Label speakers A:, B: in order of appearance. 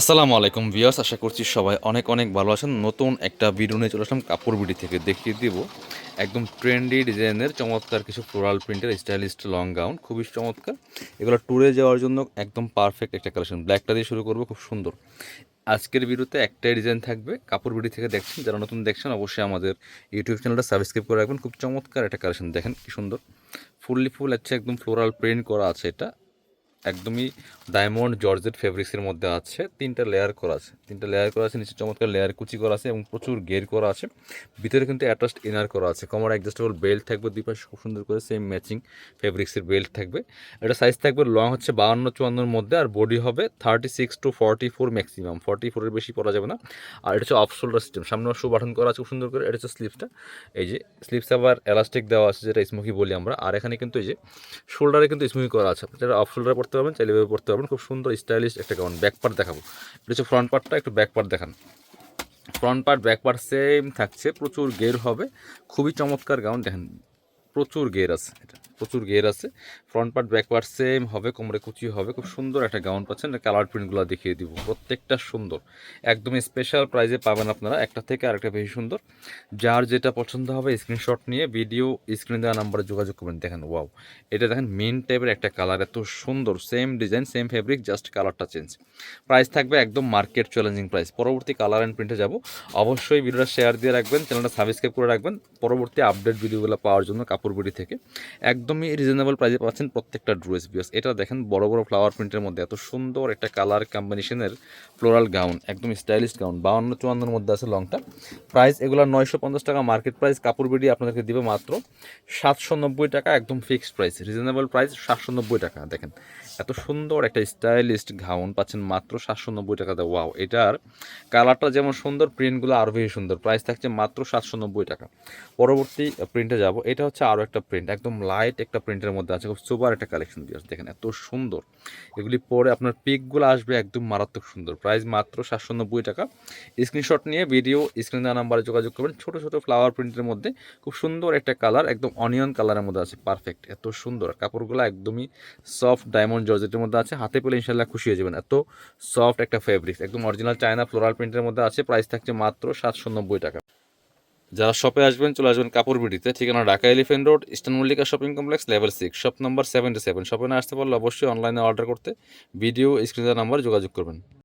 A: আসসালামু আলাইকুম ভিউয়ার্স, আশা করছি সবাই অনেক অনেক ভালো আছেন। নতুন একটা ভিডিও নিয়ে চলে আসলাম কাপড় বিডি থেকে। দেখিয়ে দিব একদম ট্রেন্ডি ডিজাইনের চমৎকার কিছু ফ্লোরাল প্রিন্টের স্টাইলিস্ট লং গাউন খুবই চমৎকার। এগুলো ট্যুরে যাওয়ার জন্য একদম পারফেক্ট একটা কালেকশন ব্ল্যাকটা দিয়ে শুরু করব, খুব সুন্দর। আজকের ভিডিওতে একটাই ডিজাইন থাকবে, কাপড় বিডি থেকে দেখছেন। যারা নতুন দেখছেন, অবশ্যই আমাদের ইউটিউব চ্যানেলটা সাবস্ক্রাইব করে রাখবেন। খুব চমৎকার একটা কালেকশন দেখেন কি সুন্দর। ফুললি ফুল আছে একদম ফ্লোরাল প্রিন্ট করা আছে এটা। একদমই ডায়মন্ড জর্জেট ফেব্রিক্সের মধ্যে আছে। তিনটা লেয়ার করা আছে। তিনটা লেয়ার করা আছে, নিচে চমৎকার লেয়ার কুচি করা আছে এবং প্রচুর গের করা আছে। ভিতরে কিন্তু অ্যাটাচড ইনার করা আছে। কমর অ্যাডজাস্টেবল বেল্ট থাকবে দুই পাশে, খুব সুন্দর করে সেম ম্যাচিং ফেব্রিক্সের বেল্ট থাকবে। এটা সাইজ থাকবে লং হচ্ছে বাউন্ন চুয়ান্নর মধ্যে আর বডি হবে thirty six to forty four maximum forty ফোরের বেশি পরা যাবে না। আর এটা হচ্ছে অফ শোল্ডার সিস্টেম সামনে শু বাটন করা আছে, খুব সুন্দর করে। এটা হচ্ছে স্লিপসটা এই যে স্লিপস আবার এলাস্টিক দেওয়া আছে, যেটা স্মোকি বলি আমরা। আর এখানে কিন্তু এই যে শোল্ডারে কিন্তু স্মোকি করা আছে। যেটা অফ শোল্ডার পড়তে পারবেন, চাইলে এভাবে পড়তে পারবেন। খুব সুন্দর স্টাইলিশ একটা গাউন ব্যাক পার্ট দেখাবো। এটা হচ্ছে ফ্রন্ট পার্টটা একটু ব্যাক পার্ট দেখান। Front part back part same থাকছে, প্রচুর গের হবে। খুবই চমৎকার গাউন দেখেন। প্রচুর গের আছে এটা, প্রচুর গের আছে। Front part back part same হবে, কোমরে কুচি হবে, খুব সুন্দর একটা গাউন পাচ্ছেন। কালার প্রিন্টগুলো দেখিয়ে দিব, প্রত্যেকটা সুন্দর। একদম স্পেশাল প্রাইজে পাবেন আপনারা, একটা থেকে আরেকটা বেশি সুন্দর। যার যেটা পছন্দ হবে স্ক্রিনশট নিয়ে ভিডিও স্ক্রিন দেওয়া নাম্বারে যোগাযোগ করবেন। দেখেন ওয়াও এটা দেখেন মেন টাইপের একটা কালার এত সুন্দর same design same fabric just কালারটা চেঞ্জ প্রাইস থাকবে একদম মার্কেট চ্যালেঞ্জিং প্রাইস পরবর্তী কালার অ্যান্ড প্রিন্টে যাব। অবশ্যই ভিডিওটা শেয়ার দিয়ে রাখবেন চ্যানেলটা সাবস্ক্রাইব করে রাখবেন। পরবর্তী আপডেট ভিডিওগুলো পাওয়ার জন্য কাপড় বিড়ি থেকে, একদমই রিজনেবল প্রাইসে পাচ্ছেন প্রত্যেকটা ড্রেস বিয়াস এটা দেখেন বড় বড় ফ্লাওয়ার প্রিন্টের মধ্যে এত সুন্দর একটা কালার কম্বিনেশনের ফ্লোরাল গাউন একদম স্টাইলিশ গাউন বাউন্ন চুয়ান্নর মধ্যে আছে লংটা প্রাইস এগুলো নয়শো পঞ্চাশ টাকা মার্কেট প্রাইস কাপড় বিড়ি আপনাদেরকে দিবে মাত্র সাতশো নব্বই টাকা, একদম ফিক্সড প্রাইস রিজনেবল প্রাইস সাতশো নব্বই টাকা, দেখেন। এত সুন্দর একটা স্টাইলিস্ট গাউন পাচ্ছেন মাত্র সাতশো নব্বই টাকাতে ওয়াও এটার কালারটা যেমন সুন্দর প্রিন্টগুলো আরও বেশি সুন্দর প্রাইস থাকছে মাত্র সাতশো নব্বই টাকা। পরবর্তী প্রিন্টে যাব, এটা হচ্ছে আরও একটা প্রিন্ট একদম লাইট একটা প্রিন্টের মধ্যে আছে, খুব সুপার একটা কালেকশন দিয়ে দেখেন এত সুন্দর। এগুলি পরে আপনার পিকগুলো আসবে একদম মারাত্মক সুন্দর। প্রাইস মাত্র সাতশো নব্বই টাকা। স্ক্রিনশট নিয়ে ভিডিও স্ক্রিন দেওয়া নাম্বারে যোগাযোগ করবেন। ছোটো ছোটো ফ্লাওয়ার প্রিন্টের মধ্যে খুব সুন্দর একটা কালার একদম অনিয়ন কালারের মধ্যে আছে পারফেক্ট এত সুন্দর। কাপড়গুলো একদমই সফট ডায়মন্ড জর্জেটের মধ্যে আছে। হাতে পেলে ইনশাল্লাহ খুশি হয়ে যাবেন। এত সফট একটা ফেব্রিক্স একদম অরিজিনাল চায়না ফ্লোরাল প্রিন্টের মধ্যে আছে। প্রাইস থাকছে মাত্র সাতশো নব্বই টাকা। যারা শপে আসবেন, চলে আসবেন কাপড় বিডিতে। ঠিকানা Dhaka elephant road eastern Mallika shopping complex level six shop number seventy seven শপে না আসতে পারলে অবশ্যই অনলাইনে অর্ডার করতে ভিডিও স্ক্রিনের নাম্বার যোগাযোগ করবেন।